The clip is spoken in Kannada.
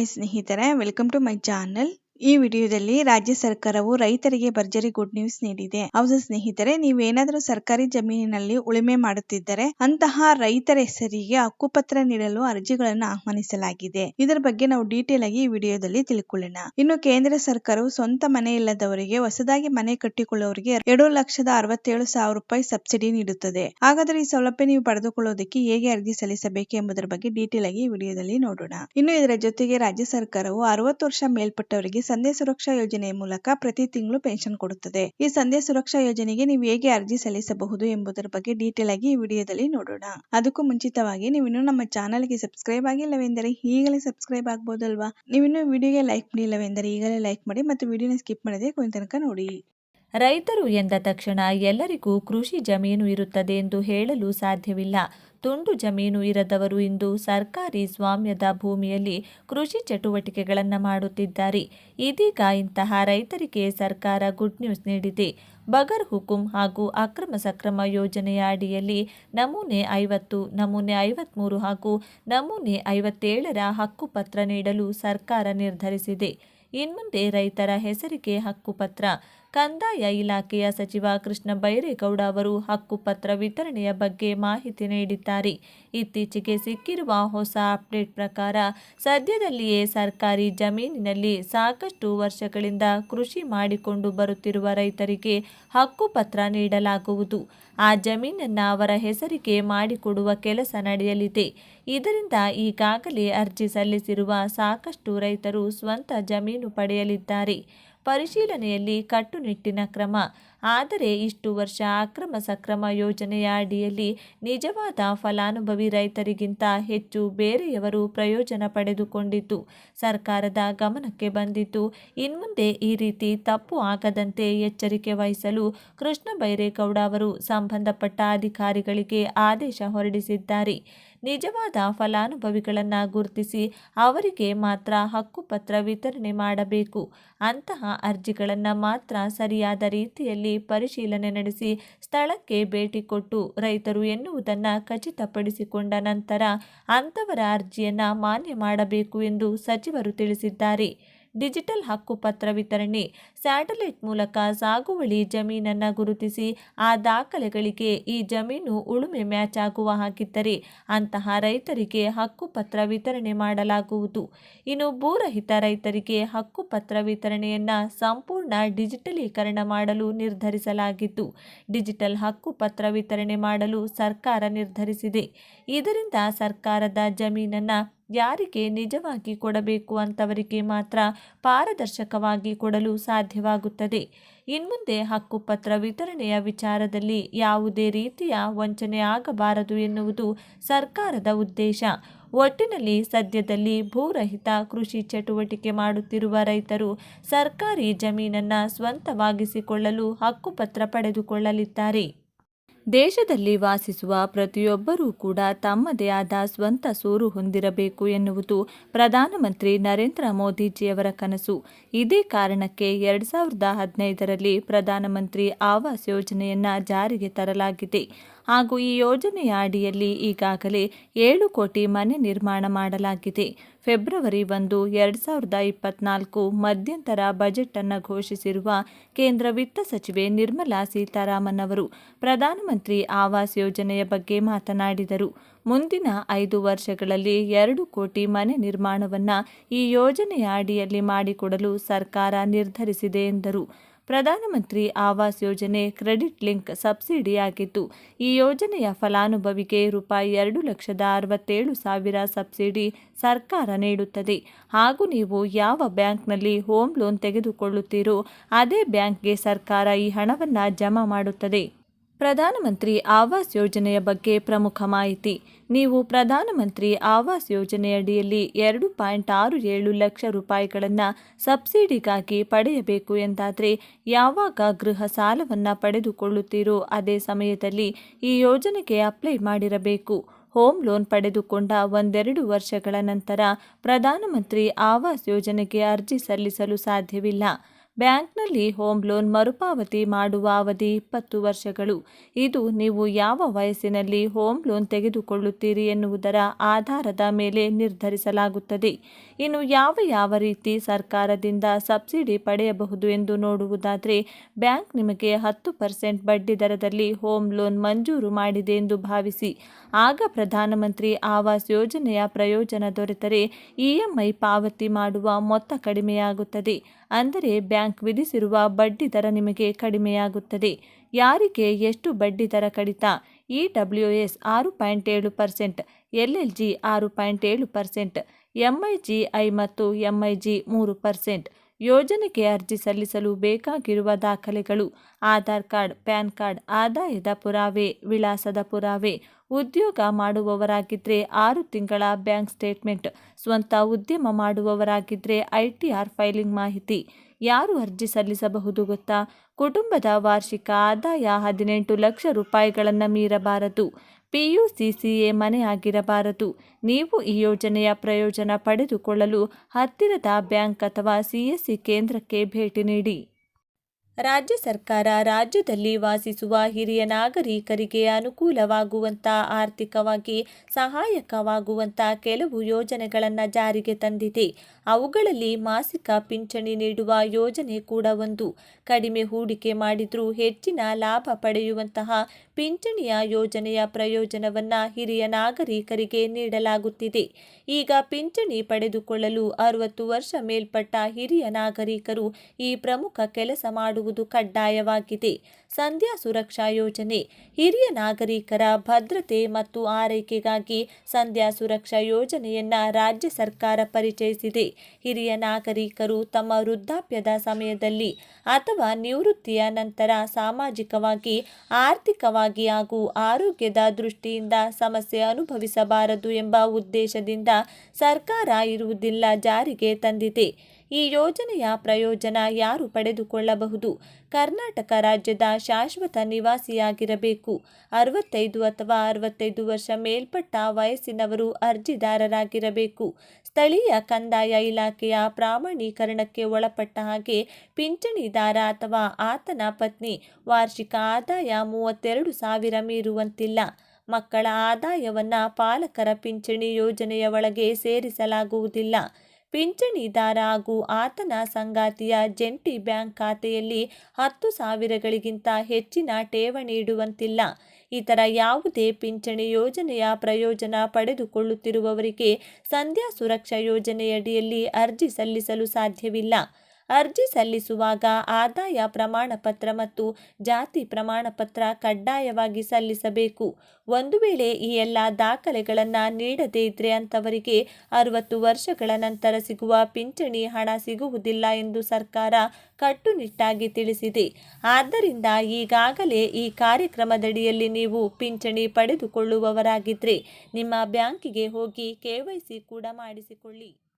ಹಾಯ್ ಸ್ನೇಹಿತರೆ ವೆಲ್ಕಮ್ ಟು ಮೈ ಚಾನಲ್ ಈ ವಿಡಿಯೋದಲ್ಲಿ ರಾಜ್ಯ ಸರ್ಕಾರವು ರೈತರಿಗೆ ಭರ್ಜರಿ ಗುಡ್ ನ್ಯೂಸ್ ನೀಡಿದೆ. ಹೌದು ಸ್ನೇಹಿತರೆ, ನೀವೇನಾದರೂ ಸರ್ಕಾರಿ ಜಮೀನಿನಲ್ಲಿ ಉಳುಮೆ ಮಾಡುತ್ತಿದ್ದರೆ ಅಂತಹ ರೈತರ ಹೆಸರಿಗೆ ಹಕ್ಕುಪತ್ರ ನೀಡಲು ಅರ್ಜಿಗಳನ್ನು ಆಹ್ವಾನಿಸಲಾಗಿದೆ. ಇದರ ಬಗ್ಗೆ ನಾವು ಡೀಟೇಲ್ ಆಗಿ ಈ ವಿಡಿಯೋದಲ್ಲಿ ತಿಳ್ಕೊಳ್ಳೋಣ. ಇನ್ನು ಕೇಂದ್ರ ಸರ್ಕಾರವು ಸ್ವಂತ ಮನೆ ಇಲ್ಲದವರಿಗೆ ಹೊಸದಾಗಿ ಮನೆ ಕಟ್ಟಿಕೊಳ್ಳುವವರಿಗೆ ಎರಡು ಲಕ್ಷದ ಅರವತ್ತೇಳು ಸಾವಿರ ರೂಪಾಯಿ ಸಬ್ಸಿಡಿ ನೀಡುತ್ತದೆ. ಹಾಗಾದ್ರೆ ಈ ಸೌಲಭ್ಯ ನೀವು ಪಡೆದುಕೊಳ್ಳೋದಕ್ಕೆ ಹೇಗೆ ಅರ್ಜಿ ಸಲ್ಲಿಸಬೇಕು ಎಂಬುದರ ಬಗ್ಗೆ ಡೀಟೇಲ್ ಆಗಿ ಈ ವಿಡಿಯೋದಲ್ಲಿ ನೋಡೋಣ. ಇನ್ನು ಇದರ ಜೊತೆಗೆ ರಾಜ್ಯ ಸರ್ಕಾರವು ಅರವತ್ತು ವರ್ಷ ಮೇಲ್ಪಟ್ಟವರಿಗೆ ಸಂಧ್ಯಾ ಸುರಕ್ಷಾ ಯೋಜನೆಯ ಮೂಲಕ ಪ್ರತಿ ತಿಂಗಳು ಪೆನ್ಷನ್ ಕೊಡುತ್ತದೆ. ಈ ಸಂಧ್ಯಾ ಸುರಕ್ಷಾ ಯೋಜನೆಗೆ ನೀವು ಹೇಗೆ ಅರ್ಜಿ ಸಲ್ಲಿಸಬಹುದು ಎಂಬುದರ ಬಗ್ಗೆ ಡೀಟೇಲ್ ಆಗಿ ಈ ವಿಡಿಯೋದಲ್ಲಿ ನೋಡೋಣ. ಅದಕ್ಕೂ ಮುಂಚಿತವಾಗಿ ನೀವು ಇನ್ನೂ ನಮ್ಮ ಚಾನಲ್ಗೆ ಸಬ್ಸ್ಕ್ರೈಬ್ ಆಗಿಲ್ಲವೆಂದರೆ ಈಗಲೇ ಸಬ್ಸ್ಕ್ರೈಬ್ ಆಗ್ಬೋದಲ್ವಾ? ನೀವಿನ್ನು ವಿಡಿಯೋಗೆ ಲೈಕ್ ಮಾಡಿಲ್ಲವೆಂದರೆ ಈಗಲೇ ಲೈಕ್ ಮಾಡಿ ಮತ್ತು ವಿಡಿಯೋನ ಸ್ಕಿಪ್ ಮಾಡದೆ ಕೊನೆ ತನಕ ನೋಡಿ. ರೈತರು ಎಂದ ತಕ್ಷಣ ಎಲ್ಲರಿಗೂ ಕೃಷಿ ಜಮೀನು ಇರುತ್ತದೆ ಎಂದು ಹೇಳಲು ಸಾಧ್ಯವಿಲ್ಲ. ತುಂಡು ಜಮೀನು ಇರದವರು ಇಂದು ಸರ್ಕಾರಿ ಸ್ವಾಮ್ಯದ ಭೂಮಿಯಲ್ಲಿ ಕೃಷಿ ಚಟುವಟಿಕೆಗಳನ್ನು ಮಾಡುತ್ತಿದ್ದಾರೆ. ಇದೀಗ ಇಂತಹ ರೈತರಿಗೆ ಸರ್ಕಾರ ಗುಡ್ ನ್ಯೂಸ್ ನೀಡಿದೆ. ಬಗರ್ ಹುಕುಂ ಹಾಗೂ ಅಕ್ರಮ ಸಕ್ರಮ ಯೋಜನೆಯ ಅಡಿಯಲ್ಲಿ ನಮೂನೆ ಐವತ್ತು, ನಮೂನೆ ಐವತ್ಮೂರು ಹಾಗೂ ನಮೂನೆ ಐವತ್ತೇಳರ ಹಕ್ಕುಪತ್ರ ನೀಡಲು ಸರ್ಕಾರ ನಿರ್ಧರಿಸಿದೆ. ಇನ್ಮುಂದೆ ರೈತರ ಹೆಸರಿಗೆ ಹಕ್ಕುಪತ್ರ ಕಂದಾಯ ಇಲಾಖೆಯ ಸಚಿವ ಕೃಷ್ಣ ಬೈರೇಗೌಡ ಅವರು ಹಕ್ಕುಪತ್ರ ವಿತರಣೆಯ ಬಗ್ಗೆ ಮಾಹಿತಿ ನೀಡಿದ್ದಾರೆ. ಇತ್ತೀಚೆಗೆ ಸಿಕ್ಕಿರುವ ಹೊಸ ಅಪ್ಡೇಟ್ ಪ್ರಕಾರ ಸದ್ಯದಲ್ಲಿಯೇ ಸರ್ಕಾರಿ ಜಮೀನಿನಲ್ಲಿ ಸಾಕಷ್ಟು ವರ್ಷಗಳಿಂದ ಕೃಷಿ ಮಾಡಿಕೊಂಡು ಬರುತ್ತಿರುವ ರೈತರಿಗೆ ಹಕ್ಕುಪತ್ರ ನೀಡಲಾಗುವುದು. ಆ ಜಮೀನನ್ನು ಅವರ ಹೆಸರಿಗೆ ಮಾಡಿಕೊಡುವ ಕೆಲಸ ನಡೆಯಲಿದೆ. ಇದರಿಂದ ಈಗಾಗಲೇ ಅರ್ಜಿ ಸಲ್ಲಿಸಿರುವ ಸಾಕಷ್ಟು ರೈತರು ಸ್ವಂತ ಜಮೀನು ಪಡೆಯಲಿದ್ದಾರೆ. ಪರಿಶೀಲನೆಯಲ್ಲಿ ಕಟ್ಟುನಿಟ್ಟಿನ ಕ್ರಮ ಆದರೆ ಇಷ್ಟು ವರ್ಷ ಅಕ್ರಮ ಸಕ್ರಮ ಯೋಜನೆಯ ಅಡಿಯಲ್ಲಿ ನಿಜವಾದ ಫಲಾನುಭವಿ ರೈತರಿಗಿಂತ ಹೆಚ್ಚು ಬೇರೆಯವರು ಪ್ರಯೋಜನ ಪಡೆದುಕೊಂಡಿದ್ದು, ಸರ್ಕಾರದ ಗಮನಕ್ಕೆ ಬಂದಿದ್ದು, ಇನ್ಮುಂದೆ ಈ ರೀತಿ ತಪ್ಪು ಆಗದಂತೆ ಎಚ್ಚರಿಕೆ ವಹಿಸಲು ಕೃಷ್ಣ ಬೈರೇಗೌಡ ಅವರು ಸಂಬಂಧಪಟ್ಟ ಅಧಿಕಾರಿಗಳಿಗೆ ಆದೇಶ ಹೊರಡಿಸಿದ್ದಾರೆ. ನಿಜವಾದ ಫಲಾನುಭವಿಗಳನ್ನು ಗುರುತಿಸಿ ಅವರಿಗೆ ಮಾತ್ರ ಹಕ್ಕುಪತ್ರ ವಿತರಣೆ ಮಾಡಬೇಕು. ಅಂತಹ ಅರ್ಜಿಗಳನ್ನು ಮಾತ್ರ ಸರಿಯಾದ ರೀತಿಯಲ್ಲಿ ಪರಿಶೀಲನೆ ನಡೆಸಿ ಸ್ಥಳಕ್ಕೆ ಭೇಟಿ ಕೊಟ್ಟು ರೈತರು ಎನ್ನುವುದನ್ನು ಖಚಿತಪಡಿಸಿಕೊಂಡ ನಂತರ ಅಂಥವರ ಅರ್ಜಿಯನ್ನು ಮಾನ್ಯ ಮಾಡಬೇಕು ಎಂದು ಸಚಿವರು ತಿಳಿಸಿದ್ದಾರೆ. ಡಿಜಿಟಲ್ ಹಕ್ಕುಪತ್ರ ವಿತರಣೆ. ಸ್ಯಾಟಲೈಟ್ ಮೂಲಕ ಸಾಗುವಳಿ ಜಮೀನನ್ನು ಗುರುತಿಸಿ ಆ ದಾಖಲೆಗಳಿಗೆ ಈ ಜಮೀನು ಉಳುಮೆ ಮ್ಯಾಚ್ ಆಗುವ ಹಾಗಿದ್ದರೆ ಅಂತಹ ರೈತರಿಗೆ ಹಕ್ಕುಪತ್ರ ವಿತರಣೆ ಮಾಡಲಾಗುವುದು. ಇನ್ನು ಭೂರಹಿತ ರೈತರಿಗೆ ಹಕ್ಕುಪತ್ರ ವಿತರಣೆಯನ್ನು ಸಂಪೂರ್ಣ ಡಿಜಿಟಲೀಕರಣ ಮಾಡಲು ನಿರ್ಧರಿಸಲಾಗಿದ್ದು, ಡಿಜಿಟಲ್ ಹಕ್ಕುಪತ್ರ ವಿತರಣೆ ಮಾಡಲು ಸರ್ಕಾರ ನಿರ್ಧರಿಸಿದೆ. ಇದರಿಂದ ಸರ್ಕಾರದ ಜಮೀನನ್ನು ಯಾರಿಗೆ ನಿಜವಾಗಿ ಕೊಡಬೇಕು ಅಂತವರಿಗೆ ಮಾತ್ರ ಪಾರದರ್ಶಕವಾಗಿ ಕೊಡಲು ಸಾಧ್ಯವಾಗುತ್ತದೆ. ಇನ್ಮುಂದೆ ಹಕ್ಕುಪತ್ರ ವಿತರಣೆಯ ವಿಚಾರದಲ್ಲಿ ಯಾವುದೇ ರೀತಿಯ ವಂಚನೆ ಆಗಬಾರದು ಎನ್ನುವುದು ಸರ್ಕಾರದ ಉದ್ದೇಶ. ಒಟ್ಟಿನಲ್ಲಿ ಸದ್ಯದಲ್ಲಿ ಭೂರಹಿತ ಕೃಷಿ ಚಟುವಟಿಕೆ ಮಾಡುತ್ತಿರುವ ರೈತರು ಸರ್ಕಾರಿ ಜಮೀನನ್ನು ಸ್ವಂತವಾಗಿಸಿಕೊಳ್ಳಲು ಹಕ್ಕುಪತ್ರ ಪಡೆದುಕೊಳ್ಳಲಿದ್ದಾರೆ. ದೇಶದಲ್ಲಿ ವಾಸಿಸುವ ಪ್ರತಿಯೊಬ್ಬರೂ ಕೂಡ ತಮ್ಮದೇ ಆದ ಸ್ವಂತ ಸೂರು ಹೊಂದಿರಬೇಕು ಎನ್ನುವುದು ಪ್ರಧಾನಮಂತ್ರಿ ನರೇಂದ್ರ ಮೋದಿಜಿಯವರ ಕನಸು. ಇದೇ ಕಾರಣಕ್ಕೆ ಎರಡು ಸಾವಿರದ ಹದಿನೈದರಲ್ಲಿ ಪ್ರಧಾನಮಂತ್ರಿ ಆವಾಸ್ ಯೋಜನೆಯನ್ನು ಜಾರಿಗೆ ತರಲಾಗಿದೆ. ಹಾಗೂ ಈ ಯೋಜನೆಯ ಅಡಿಯಲ್ಲಿ ಈಗಾಗಲೇ ಏಳು ಕೋಟಿ ಮನೆ ನಿರ್ಮಾಣ ಮಾಡಲಾಗಿದೆ. ಫೆಬ್ರವರಿ ಒಂದು, ಎರಡು ಸಾವಿರದ ಇಪ್ಪತ್ನಾಲ್ಕು ಮಧ್ಯಂತರ ಬಜೆಟನ್ನು ಘೋಷಿಸಿರುವ ಕೇಂದ್ರ ವಿತ್ತ ಸಚಿವೆ ನಿರ್ಮಲಾ ಸೀತಾರಾಮನ್ ಅವರು ಪ್ರಧಾನಮಂತ್ರಿ ಆವಾಸ್ ಯೋಜನೆಯ ಬಗ್ಗೆ ಮಾತನಾಡಿದರು. ಮುಂದಿನ ಐದು ವರ್ಷಗಳಲ್ಲಿ ಎರಡು ಕೋಟಿ ಮನೆ ನಿರ್ಮಾಣವನ್ನು ಈ ಯೋಜನೆಯ ಅಡಿಯಲ್ಲಿ ಮಾಡಿಕೊಡಲು ಸರ್ಕಾರ ನಿರ್ಧರಿಸಿದೆ ಎಂದರು. ಪ್ರಧಾನಮಂತ್ರಿ ಆವಾಸ್ ಯೋಜನೆ ಕ್ರೆಡಿಟ್ ಲಿಂಕ್ ಸಬ್ಸಿಡಿಯಾಗಿದ್ದು ಈ ಯೋಜನೆಯ ಫಲಾನುಭವಿಗೆ ರೂಪಾಯಿ ಎರಡು ಲಕ್ಷದ ಅರವತ್ತೇಳು ಸಾವಿರ ಸಬ್ಸಿಡಿ ಸರ್ಕಾರ ನೀಡುತ್ತದೆ. ಹಾಗೂ ನೀವು ಯಾವ ಬ್ಯಾಂಕ್ನಲ್ಲಿ ಹೋಮ್ ಲೋನ್ ತೆಗೆದುಕೊಳ್ಳುತ್ತೀರೋ ಅದೇ ಬ್ಯಾಂಕ್ಗೆ ಸರ್ಕಾರ ಈ ಹಣವನ್ನು ಜಮಾ ಮಾಡುತ್ತದೆ. ಪ್ರಧಾನಮಂತ್ರಿ ಆವಾಸ್ ಯೋಜನೆಯ ಬಗ್ಗೆ ಪ್ರಮುಖ ಮಾಹಿತಿ. ನೀವು ಪ್ರಧಾನಮಂತ್ರಿ ಆವಾಸ್ ಯೋಜನೆಯಡಿಯಲ್ಲಿ ಎರಡು ಪಾಯಿಂಟ್ ಆರು ಏಳು ಲಕ್ಷ ರೂಪಾಯಿಗಳನ್ನು ಸಬ್ಸಿಡಿಗಾಗಿ ಪಡೆಯಬೇಕು ಎಂದಾದರೆ ಯಾವಾಗ ಗೃಹ ಸಾಲವನ್ನು ಪಡೆದುಕೊಳ್ಳುತ್ತೀರೋ ಅದೇ ಸಮಯದಲ್ಲಿ ಈ ಯೋಜನೆಗೆ ಅಪ್ಲೈ ಮಾಡಿರಬೇಕು. ಹೋಮ್ ಲೋನ್ ಪಡೆದುಕೊಂಡ ಒಂದೆರಡು ವರ್ಷಗಳ ನಂತರ ಪ್ರಧಾನಮಂತ್ರಿ ಆವಾಸ್ ಯೋಜನೆಗೆ ಅರ್ಜಿ ಸಲ್ಲಿಸಲು ಸಾಧ್ಯವಿಲ್ಲ. ಬ್ಯಾಂಕ್ನಲ್ಲಿ ಹೋಮ್ ಲೋನ್ ಮರುಪಾವತಿ ಮಾಡುವ ಅವಧಿ ಇಪ್ಪತ್ತು ವರ್ಷಗಳು. ಇದು ನೀವು ಯಾವ ವಯಸ್ಸಿನಲ್ಲಿ ಹೋಮ್ ಲೋನ್ ತೆಗೆದುಕೊಳ್ಳುತ್ತೀರಿ ಎನ್ನುವುದರ ಆಧಾರದ ಮೇಲೆ ನಿರ್ಧರಿಸಲಾಗುತ್ತದೆ. ಇನ್ನು ಯಾವ ಯಾವ ರೀತಿ ಸರ್ಕಾರದಿಂದ ಸಬ್ಸಿಡಿ ಪಡೆಯಬಹುದು ಎಂದು ನೋಡುವುದಾದರೆ, ಬ್ಯಾಂಕ್ ನಿಮಗೆ ಹತ್ತು ಪರ್ಸೆಂಟ್ ಬಡ್ಡಿ ದರದಲ್ಲಿ ಹೋಮ್ ಲೋನ್ ಮಂಜೂರು ಮಾಡಿದೆ ಎಂದು ಭಾವಿಸಿ, ಆಗ ಪ್ರಧಾನಮಂತ್ರಿ ಆವಾಸ್ ಯೋಜನೆಯ ಪ್ರಯೋಜನ ದೊರೆತರೆ ಇಎಂಐ ಪಾವತಿ ಮಾಡುವ ಮೊತ್ತ ಕಡಿಮೆಯಾಗುತ್ತದೆ. ಅಂದರೆ ಬ್ಯಾಂಕ್ ವಿಧಿಸಿರುವ ಬಡ್ಡಿ ದರ ನಿಮಗೆ ಕಡಿಮೆಯಾಗುತ್ತದೆ. ಯಾರಿಗೆ ಎಷ್ಟು ಬಡ್ಡಿ ದರ ಕಡಿತ? ಇ ಡಬ್ಲ್ಯೂ ಎಸ್ ಆರು ಪಾಯಿಂಟ್ ಏಳು ಪರ್ಸೆಂಟ್ ಎಲ್ ಎಲ್ ಜಿ ಆರು ಪಾಯಿಂಟ್ ಏಳು ಪರ್ಸೆಂಟ್ ಎಂಐ ಜಿ ಐ ಮತ್ತು ಎಂಐಜಿ ಮೂರು ಪರ್ಸೆಂಟ್. ಯೋಜನೆಗೆ ಅರ್ಜಿ ಸಲ್ಲಿಸಲು ಬೇಕಾಗಿರುವ ದಾಖಲೆಗಳು, ಆಧಾರ್ ಕಾರ್ಡ್, ಪ್ಯಾನ್ ಕಾರ್ಡ್, ಆದಾಯದ ಪುರಾವೆ, ವಿಳಾಸದ ಪುರಾವೆ ಉದ್ಯೋಗ ಮಾಡುವವರಾಗಿದ್ದರೆ ಆರು ತಿಂಗಳ ಬ್ಯಾಂಕ್ ಸ್ಟೇಟ್ಮೆಂಟ್, ಸ್ವಂತ ಉದ್ಯಮ ಮಾಡುವವರಾಗಿದ್ದರೆ ಐ ಟಿ ಆರ್ ಫೈಲಿಂಗ್ ಮಾಹಿತಿ. ಯಾರು ಅರ್ಜಿ ಸಲ್ಲಿಸಬಹುದು ಗೊತ್ತಾ? ಕುಟುಂಬದ ವಾರ್ಷಿಕ ಆದಾಯ ಹದಿನೆಂಟು ಲಕ್ಷ ರೂಪಾಯಿಗಳನ್ನು ಮೀರಬಾರದು. ಪಿಯುಸಿಸಿಎ ಮನೆ ಆಗಿರಬಾರದು ನೀವು ಈ ಯೋಜನೆಯ ಪ್ರಯೋಜನ ಪಡೆದುಕೊಳ್ಳಲು ಹತ್ತಿರದ ಬ್ಯಾಂಕ್ ಅಥವಾ ಸಿಎಸ್ಸಿ ಕೇಂದ್ರಕ್ಕೆ ಭೇಟಿ ನೀಡಿ. ರಾಜ್ಯ ಸರ್ಕಾರ ರಾಜ್ಯದಲ್ಲಿ ವಾಸಿಸುವ ಹಿರಿಯ ನಾಗರಿಕರಿಗೆ ಅನುಕೂಲವಾಗುವಂಥ ಆರ್ಥಿಕವಾಗಿ ಸಹಾಯಕವಾಗುವಂಥ ಕೆಲವು ಯೋಜನೆಗಳನ್ನು ಜಾರಿಗೆ ತಂದಿದೆ. ಅವುಗಳಲ್ಲಿ ಮಾಸಿಕ ಪಿಂಚಣಿ ನೀಡುವ ಯೋಜನೆ ಕೂಡ ಒಂದು. ಕಡಿಮೆ ಹೂಡಿಕೆ ಮಾಡಿದರೂ ಹೆಚ್ಚಿನ ಲಾಭ ಪಡೆಯುವಂತಹ ಪಿಂಚಣಿಯ ಯೋಜನೆಯ ಪ್ರಯೋಜನವನ್ನು ಹಿರಿಯ ನಾಗರಿಕರಿಗೆ ನೀಡಲಾಗುತ್ತಿದೆ. ಈಗ ಪಿಂಚಣಿ ಪಡೆದುಕೊಳ್ಳಲು ಅರವತ್ತು ವರ್ಷ ಮೇಲ್ಪಟ್ಟ ಹಿರಿಯ ನಾಗರಿಕರು ಈ ಪ್ರಮುಖ ಕೆಲಸ ಮಾಡುವುದು ಕಡ್ಡಾಯವಾಗಿದೆ. ಸಂಧ್ಯಾ ಸುರಕ್ಷಾ ಯೋಜನೆ. ಹಿರಿಯ ನಾಗರಿಕರ ಭದ್ರತೆ ಮತ್ತು ಆರೈಕೆಗಾಗಿ ಸಂಧ್ಯಾ ಸುರಕ್ಷಾ ಯೋಜನೆಯನ್ನ ರಾಜ್ಯ ಸರ್ಕಾರ ಪರಿಚಯಿಸಿದೆ. ಹಿರಿಯ ನಾಗರಿಕರು ತಮ್ಮ ವೃದ್ಧಾಪ್ಯದ ಸಮಯದಲ್ಲಿ ಅಥವಾ ನಿವೃತ್ತಿಯ ನಂತರ ಸಾಮಾಜಿಕವಾಗಿ, ಆರ್ಥಿಕವಾಗಿ ಹಾಗೂ ಆರೋಗ್ಯದ ದೃಷ್ಟಿಯಿಂದ ಸಮಸ್ಯೆ ಅನುಭವಿಸಬಾರದು ಎಂಬ ಉದ್ದೇಶದಿಂದ ಸರ್ಕಾರ ಇರುವುದಿಲ್ಲ ಜಾರಿಗೆ ತಂದಿದೆ. ಈ ಯೋಜನೆಯ ಪ್ರಯೋಜನ ಯಾರು ಪಡೆದುಕೊಳ್ಳಬಹುದು? ಕರ್ನಾಟಕ ರಾಜ್ಯದ ಶಾಶ್ವತ ನಿವಾಸಿಯಾಗಿರಬೇಕು. ಅರವತ್ತೈದು ಅಥವಾ ಅರವತ್ತೈದು ವರ್ಷ ಮೇಲ್ಪಟ್ಟ ವಯಸ್ಸಿನವರು ಅರ್ಜಿದಾರರಾಗಿರಬೇಕು. ಸ್ಥಳೀಯ ಕಂದಾಯ ಇಲಾಖೆಯ ಪ್ರಾಮಾಣೀಕರಣಕ್ಕೆ ಒಳಪಟ್ಟ ಹಾಗೆ ಪಿಂಚಣಿದಾರ ಅಥವಾ ಆತನ ಪತ್ನಿ ವಾರ್ಷಿಕ ಆದಾಯ ಮೂವತ್ತೆರಡು ಸಾವಿರ ಮೀರುವಂತಿಲ್ಲ. ಮಕ್ಕಳ ಆದಾಯವನ್ನು ಪಾಲಕರ ಪಿಂಚಣಿ ಯೋಜನೆಯ ಒಳಗೆ ಸೇರಿಸಲಾಗುವುದಿಲ್ಲ. ಪಿಂಚಣಿದಾರ ಹಾಗೂ ಆತನ ಸಂಗಾತಿಯ ಜಂಟಿ ಬ್ಯಾಂಕ್ ಖಾತೆಯಲ್ಲಿ ಹತ್ತು ಸಾವಿರಗಳಿಗಿಂತ ಹೆಚ್ಚಿನ ಠೇವಣಿ ಇಡುವಂತಿಲ್ಲ. ಇತರ ಯಾವುದೇ ಪಿಂಚಣಿ ಯೋಜನೆಯ ಪ್ರಯೋಜನ ಪಡೆದುಕೊಳ್ಳುತ್ತಿರುವವರಿಗೆ ಸಂಧ್ಯಾ ಸುರಕ್ಷಾ ಯೋಜನೆಯಡಿಯಲ್ಲಿ ಅರ್ಜಿ ಸಲ್ಲಿಸಲು ಸಾಧ್ಯವಿಲ್ಲ. ಅರ್ಜಿ ಸಲ್ಲಿಸುವಾಗ ಆದಾಯ ಪ್ರಮಾಣ ಪತ್ರ ಮತ್ತು ಜಾತಿ ಪ್ರಮಾಣ ಪತ್ರ ಕಡ್ಡಾಯವಾಗಿ ಸಲ್ಲಿಸಬೇಕು. ಒಂದು ವೇಳೆ ಈ ಎಲ್ಲ ದಾಖಲೆಗಳನ್ನು ನೀಡದೇ ಇದ್ರೆ ಅಂಥವರಿಗೆ ಅರವತ್ತು ವರ್ಷಗಳ ನಂತರ ಸಿಗುವ ಪಿಂಚಣಿ ಹಣ ಸಿಗುವುದಿಲ್ಲ ಎಂದು ಸರ್ಕಾರ ಕಟ್ಟುನಿಟ್ಟಾಗಿ ತಿಳಿಸಿದೆ. ಆದ್ದರಿಂದ ಈಗಾಗಲೇ ಈ ಕಾರ್ಯಕ್ರಮದಡಿಯಲ್ಲಿ ನೀವು ಪಿಂಚಣಿ ಪಡೆದುಕೊಳ್ಳುವವರಾಗಿದ್ದರೆ ನಿಮ್ಮ ಬ್ಯಾಂಕಿಗೆ ಹೋಗಿ ಕೆ ಕೂಡ ಮಾಡಿಸಿಕೊಳ್ಳಿ.